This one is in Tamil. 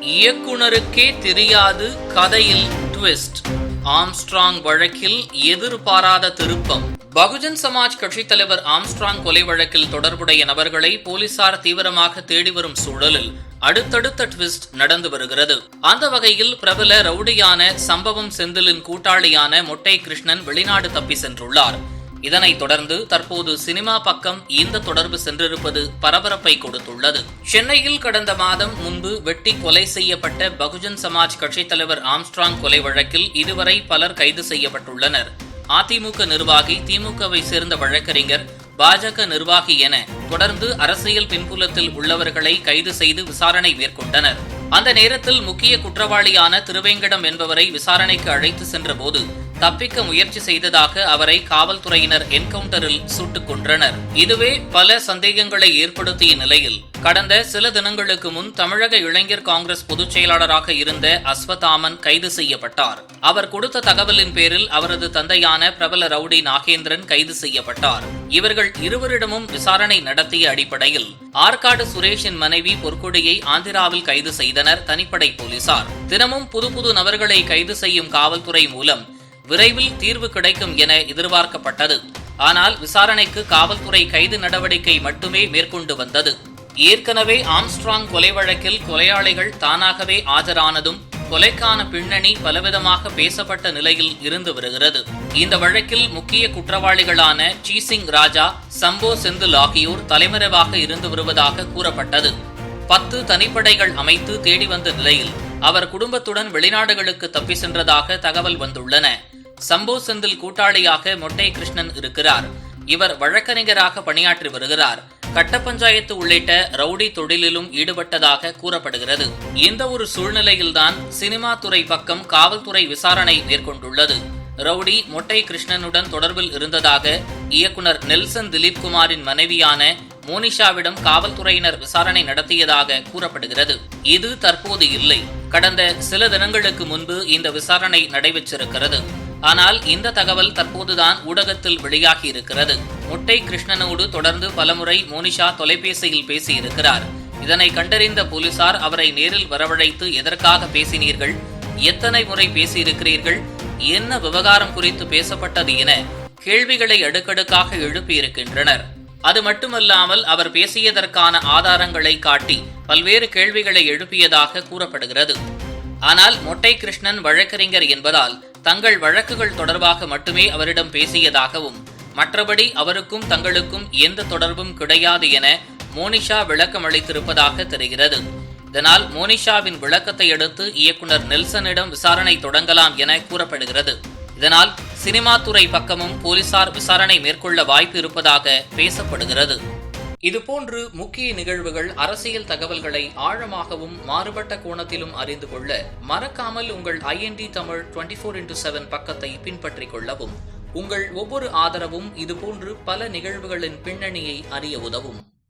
இயக்குனருக்கே தெரியாது கதையில் ட்விஸ்ட். ஆம்ஸ்ட்ராங் வழக்கில் எதிர்பாராத திருப்பம். பகுஜன் சமாஜ் கட்சித் தலைவர் ஆம்ஸ்ட்ராங் கொலை வழக்கில் தொடர்புடைய நபர்களை போலீசார் தீவிரமாக தேடி வரும் சூழலில் அடுத்தடுத்த ட்விஸ்ட் நடந்து வருகிறது. அந்த வகையில் பிரபல ரவுடியான சம்பவம் செந்திலின் கூட்டாளியான மொட்டை கிருஷ்ணன் வெளிநாடு தப்பி சென்றுள்ளார். இதனைத் தொடர்ந்து தற்போது சினிமா பக்கம் இந்த தொடர்பு சென்றிருப்பது பரபரப்பை கொடுத்துள்ளது. சென்னையில் கடந்த மாதம் முன்பு வெட்டி கொலை செய்யப்பட்ட பகுஜன் சமாஜ் கட்சித் தலைவர் ஆம்ஸ்ட்ராங் கொலை வழக்கில் இதுவரை பலர் கைது செய்யப்பட்டுள்ளனர். அதிமுக நிர்வாகி திமுகவை சேர்ந்த வழக்கறிஞர் பாஜக நிர்வாகி என தொடர்ந்து அரசியல் பின்புலத்தில் உள்ளவர்களை கைது செய்து விசாரணை மேற்கொண்டனர். அந்த நேரத்தில் முக்கிய குற்றவாளியான திருவேங்கடம் என்பவரை விசாரணைக்கு அழைத்து சென்றபோது தப்பிக்க முயற்சி செய்ததாக அவரை காவல்துறையினர் என்கவுண்டரில் சுட்டுக் கொன்றனர். இதுவே பல சந்தேகங்களை ஏற்படுத்திய நிலையில் கடந்த சில தினங்களுக்கு முன் தமிழக இளைஞர் காங்கிரஸ் பொதுச் செயலாளராக இருந்த அஸ்வதாமன் கைது செய்யப்பட்டார். அவர் கொடுத்த தகவலின் பேரில் அவரது தந்தையான பிரபல ரவுடி நாகேந்திரன் கைது செய்யப்பட்டார். இவர்கள் இருவரிடமும் விசாரணை நடத்திய அடிப்படையில் ஆற்காடு சுரேஷின் மனைவி பொற்கொடியை ஆந்திராவில் கைது செய்தனர் தனிப்படை போலீசார். தினமும் புது புது நபர்களை கைது செய்யும் காவல்துறை மூலம் விரைவில் தீர்வு கிடைக்கும் என எதிர்பார்க்கப்பட்டது. ஆனால் விசாரணைக்கு காவல்துறை கைது நடவடிக்கை மட்டுமே மேற்கொண்டு வந்தது. ஏற்கனவே ஆம்ஸ்ட்ராங் கொலை வழக்கில் கொலையாளிகள் தானாகவே ஆஜரானதும் கொலைக்கான பின்னணி பலவிதமாக பேசப்பட்ட நிலையில் இருந்து வருகிறது. இந்த வழக்கில் முக்கிய குற்றவாளிகளான சீசிங் ராஜா சம்போ செந்தில் ஆகியோர் தலைமறைவாக இருந்து வருவதாக கூறப்பட்டது. பத்து தனிப்படைகள் அமைத்து தேடி வந்த நிலையில் அவர் குடும்பத்துடன் வெளிநாடுகளுக்கு தப்பி சென்றதாக தகவல் வந்துள்ளன. சம்போ செந்தில் கூட்டாளியாக மொட்டை கிருஷ்ணன் இருக்கிறார். இவர் வழக்கறிஞராக பணியாற்றி வருகிறார். கட்ட பஞ்சாயத்து உள்ளிட்ட ரவுடி தொழிலிலும் ஈடுபட்டதாக கூறப்படுகிறது. இந்த ஒரு சூழ்நிலையில்தான் சினிமா துறை பக்கம் காவல்துறை விசாரணை மேற்கொண்டுள்ளது. ரவுடி மொட்டை கிருஷ்ணனுடன் தொடர்பில் இருந்ததாக இயக்குனர் நெல்சன் திலீப் குமாரின் மனைவியான மோனிஷாவிடம் காவல்துறையினர் விசாரணை நடத்தியதாக கூறப்படுகிறது. இது தற்போது இல்லை. கடந்த சில தினங்களுக்கு முன்பு இந்த விசாரணை நடைபெற்றிருக்கிறது. ஆனால் இந்த தகவல் தற்போதுதான் ஊடகத்தில் வெளியாகி இருக்கிறது முட்டை கிருஷ்ணனோடு தொடர்ந்து பலமுறை மோனிஷா தொலைபேசியில் பேசியிருக்கிறார். இதனை கண்டறிந்த போலீசார் அவரை நேரில் வரவழைத்து எதற்காக பேசினீர்கள்? எத்தனை முறை பேசியிருக்கிறீர்கள்? என்ன விவகாரம் குறித்து பேசப்பட்டது என கேள்விகளை அடுக்கடுக்காக எழுப்பியிருக்கின்றனர். அது மட்டுமல்லாமல் அவர் பேசியதற்கான ஆதாரங்களை காட்டி பல்வேறு கேள்விகளை எழுப்பியதாக கூறப்படுகிறது. ஆனால் மொட்டை கிருஷ்ணன் வழக்கறிஞர் என்பதால் தங்கள் வழக்குகள் தொடர்பாக மட்டுமே அவரிடம் பேசியதாகவும் மற்றபடி அவருக்கும் தங்களுக்கும் எந்த தொடர்பும் கிடையாது என மோனிஷா விளக்கம் அளித்திருப்பதாக தெரிகிறது. இதனால் மோனிஷாவின் விளக்கத்தை அடுத்து இயக்குனர் நெல்சனிடம் விசாரணை தொடங்கலாம் என கூறப்படுகிறது. இதனால் சினிமா துறை பக்கமும் போலீசார் விசாரணை மேற்கொள்ள வாய்ப்பு இருப்பதாக பேசப்படுகிறது. இதுபோன்று முக்கிய நிகழ்வுகள் அரசியல் தகவல்களை ஆழமாகவும் மாறுபட்ட கோணத்திலும் அறிந்து கொள்ள மறக்காமல் உங்கள் IND Tamil twenty four into seven பக்கத்தை பின்பற்றிக் கொள்ளவும். உங்கள் ஒவ்வொரு ஆதரவும் இதுபோன்று பல நிகழ்வுகளின் பின்னணியை அறிய உதவும்.